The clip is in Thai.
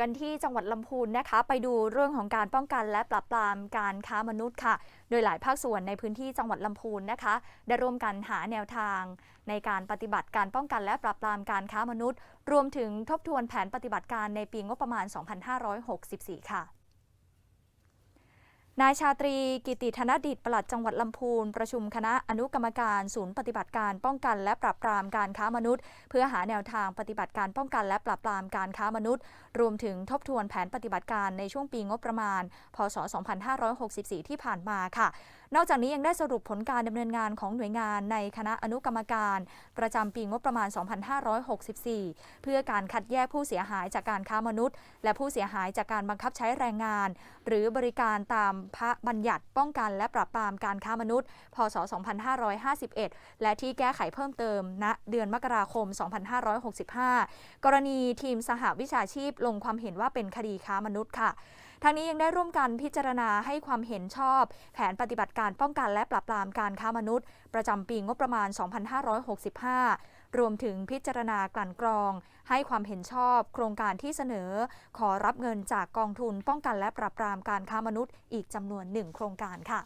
กันที่จังหวัดลำพูนนะคะ ไปดูเรื่องของการป้องกันและปราบปรามการค้ามนุษย์ค่ะ โดยหลายภาคส่วนในพื้นที่จังหวัดลำพูนนะคะ ได้ร่วมกันหาแนวทาง ในการปฏิบัติการป้องกันและปราบปรามการค้ามนุษย์ รวมถึงทบทวนแผนปฏิบัติการในปีงบประมาณ 2564 ค่ะ นายชาตรีกิติธนดิตปลัดจังหวัดลำพูน ประชุมคณะอนุกรรมการศูนย์ปฏิบัติการป้องกันและปราบปรามการค้ามนุษย์ เพื่อหาแนวทางปฏิบัติการป้องกันและปราบปรามการค้ามนุษย์ รวมถึงทบทวนแผนปฏิบัติการในช่วงปีงบประมาณ พศ 2564 ที่ผ่านมาค่ะนอกจากนี้ยังได้สรุปผลการดำเนินงานของหน่วยงานในคณะอนุกรรมการ ประจำปีงบประมาณ 2564 เพื่อการคัดแยกผู้เสียหายจากการค้ามนุษย์ และผู้เสียหายจากการบังคับใช้แรงงาน หรือบริการตามพระบัญญัติป้องกันและปราบปรามการค้ามนุษย์ พศ 2551 และที่แก้ไขเพิ่มเติมณเดือนมกราคม 2565 กรณีทีมสหวิชาชีพลงความเห็นว่าเป็นคดีค้ามนุษย์ค่ะทางนี้ยังได้ร่วมกันพิจารณาให้ความเห็นชอบ แผนปฏิบัติการป้องกันและปราบปรามการค้ามนุษย์ ประจำปีงบประมาณ 2565 รวมถึงพิจารณากลั่นกรอง ให้ความเห็นชอบ โครงการที่เสนอ ขอรับเงินจากกองทุนป้องกันและปราบปรามการค้ามนุษย์ อีกจำนวนหนึ่งโครงการค่ะ